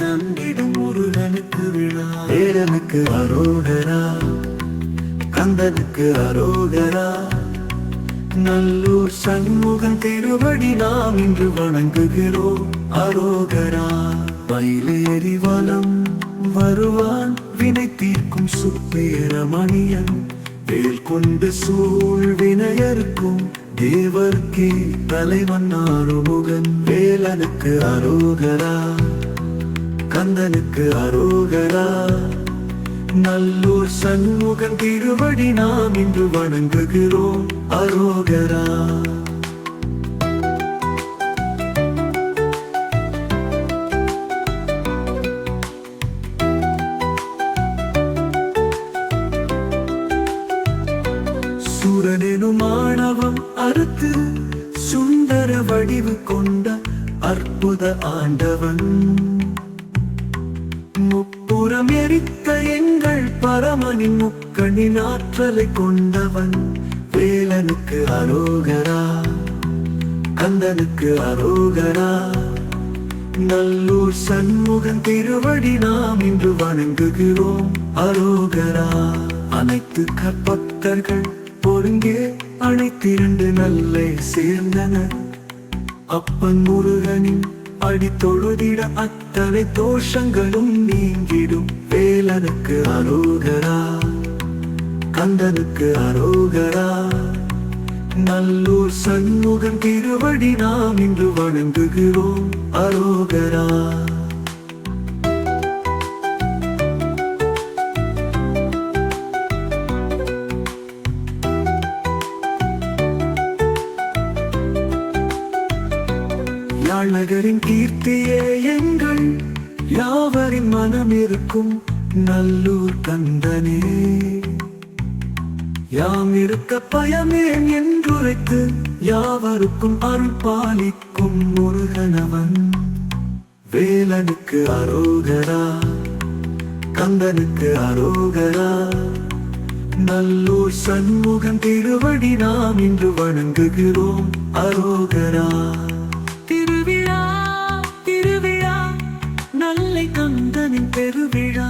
தந்திடும் முருகனுக்கு விழா. வேலனுக்கு அரோகரா கந்தனுக்கு அரோகரா. நல்லூர் சண்முகன் திருவடி நாம் இன்று வணங்குகிறோம். அரோகரா மயிலேறி வலம் வருவான். வினை தீர்க்கும் சுப்பேரமணியன். வேல் கொண்டு சூழ் வினையருக்கும் தேவர்க்கே தலைவன் ஆறுமுகன். வேலனுக்கு அரோகரா. கந்தனுக்கு அரோகரா. நல்லூர் சண்முகன் திருவடி நாம் இன்று வணங்குகிறோம். அரோகரா. சூரனெனும் ஆணவம் அறுத்து சுந்தர வடிவு கொண்ட அற்புத ஆண்டவன். முப்புறம் எரித்த எங்கள் பரமனின் முக்கணின் ஆற்றலை கொண்டவன் வேலனுக்கு அரோகரா கந்தனுக்கு அரோகரா. நல்லூர் சண்முகன் திருவடி நாம் இன்று வணங்குகிறோம் அரோகரா. அனைத்து கற்பக்தர்கள் பொருங்கே அனைத்திரண்டு நல்லை சேர்ந்தனர். அப்பன் முருகனின் அடி தொழுதிட அத்தனை தோஷங்களும் நீங்கிடும். வேலனுக்கு அரோகரா கந்தனுக்கு அரோகரா. நல்லூர் சண்முகன் திருவடி நாம் இன்று வணங்குகிறோம் அரோகரா. யாழ் நகரின் கீர்த்தியே எங்கள். யாவரின் மனம் இருக்கும் நல்லூர் கந்தனே. யாம் இருக்க பயமேன் என்றுரைத்து யாவருக்கும் அருள் பாலிக்கும் முருகனவன். வேலனுக்கு அரோகரா கந்தனுக்கு அரோகரா. நல்லூர் சண்முகம் திருவடி நாம் இன்று வணங்குகிறோம் அரோகரா. கந்தனின் பெருவிழா.